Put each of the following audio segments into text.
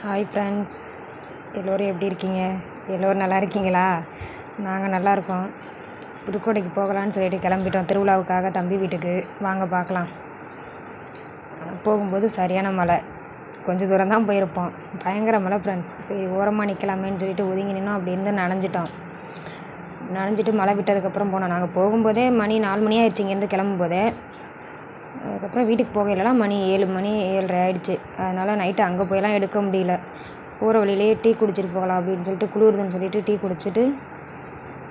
Hi friends எல்லோரும் எப்படி இருக்கீங்க? எல்லோரும் நல்லா இருக்கீங்களா? நாங்கள் நல்லா இருக்கோம். புதுக்கோட்டைக்கு போகலான்னு சொல்லிட்டு கிளம்பிட்டோம். திருவிழாவுக்காக தம்பி வீட்டுக்கு. வாங்க பார்க்கலாம். போகும்போது சரியான மழை. கொஞ்சம் தூரம் தான் போயிருப்போம். பயங்கர மழை ஃப்ரெண்ட்ஸ் சரி ஓரமாக நிற்கலாமேன்னு சொல்லிட்டு ஒதுங்கி நின்னோம். அப்படி இருந்து நனைஞ்சிட்டோம். நனைஞ்சிட்டு மழை விட்டதுக்கப்புறம் போனோம். நாங்கள் போகும்போதே மணி நாலு மணி ஆயிடுச்சு இங்கேருந்து கிளம்பும்போதே. அதுக்கப்புறம் வீட்டுக்கு போகையிலலாம் மணி ஏழு மணி ஏழரை ஆயிடுச்சு. அதனால் நைட்டு அங்கே போயெல்லாம் எடுக்க முடியல. போகிற வழியிலேயே டீ குடிச்சிட்டு போகலாம் அப்படின்னு சொல்லிட்டு குளிருதுன்னு சொல்லிட்டு டீ குடிச்சிட்டு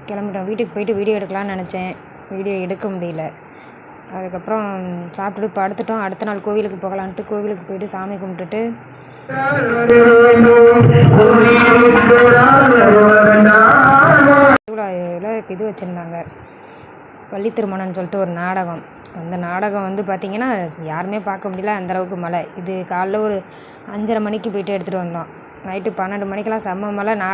கிளம்பிட்டோம். வீட்டுக்கு போயிட்டு வீடியோ எடுக்கலாம்னு நினச்சேன். வீடியோ எடுக்க முடியல. அதுக்கப்புறம் சாப்பிட்டுட்டு படுத்துட்டோம். அடுத்த நாள் கோவிலுக்கு போகலான்ட்டு கோவிலுக்கு போயிட்டு சாமி கும்பிட்டுட்டு பள்ளி திருமணம்னு சொல்லிட்டு ஒரு நாடகம். அந்த நாடகம் வந்து பார்த்திங்கன்னா யாருமே பார்க்க முடியல. அந்தளவுக்கு மழை. இது காலைல ஒரு அஞ்சரை மணிக்கு போயிட்டு எடுத்துகிட்டு வந்தோம். நைட்டு பன்னெண்டு மணிக்கெல்லாம் செம்ம மழை. நான்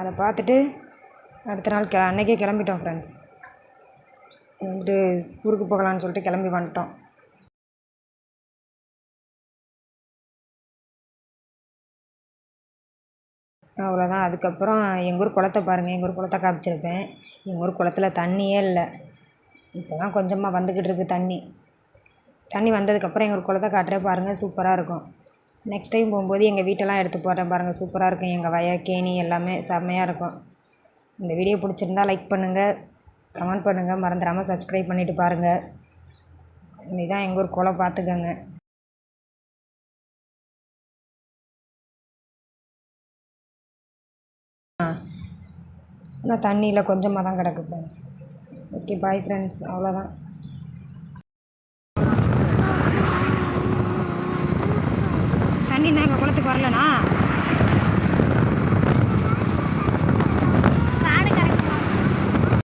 அதை பார்த்துட்டு அடுத்த நாள் கெ அன்னைக்கே கிளம்பிட்டோம் ஃப்ரெண்ட்ஸ் வந்துட்டு ஊருக்கு போகலான்னு சொல்லிட்டு கிளம்பி வந்துட்டோம். அவ்வளோதான் அதுக்கப்புறம் எங்கள் ஊர் குளத்த பாருங்கள் எங்கள் ஊர் குளத்த காமிச்சிருப்பேன். எங்கள் ஊர் குளத்துல தண்ணியே இல்லை. இப்போ தான் கொஞ்சமாக வந்துக்கிட்டு இருக்குது தண்ணி. தண்ணி வந்ததுக்கப்புறம் எங்கள் ஊர் குளத்த காட்டுறேன் பாருங்கள் சூப்பராக இருக்கும். நெக்ஸ்ட் டைம் போகும்போது எங்கள் வீட்டெல்லாம் எடுத்து போடுறேன் பாருங்கள் சூப்பராக இருக்கும். எங்கள் வய கேணி எல்லாமே செம்மையாக இருக்கும். இந்த வீடியோ பிடிச்சிருந்தா லைக் பண்ணுங்கள் கமெண்ட் பண்ணுங்கள் மறந்துடாமல் சப்ஸ்கிரைப் பண்ணிவிட்டு பாருங்கள் இதுதான் எங்கள் ஊர் குளம் பார்த்துக்கோங்க. ஆனால் தண்ணியில் கொஞ்சமாக தான் கிடக்கு ஃப்ரெண்ட்ஸ் ஓகே பாய் ஃப்ரெண்ட்ஸ் அவ்வளோதான் தண்ணி நாங்கள் குளத்துக்கு வரலண்ணா.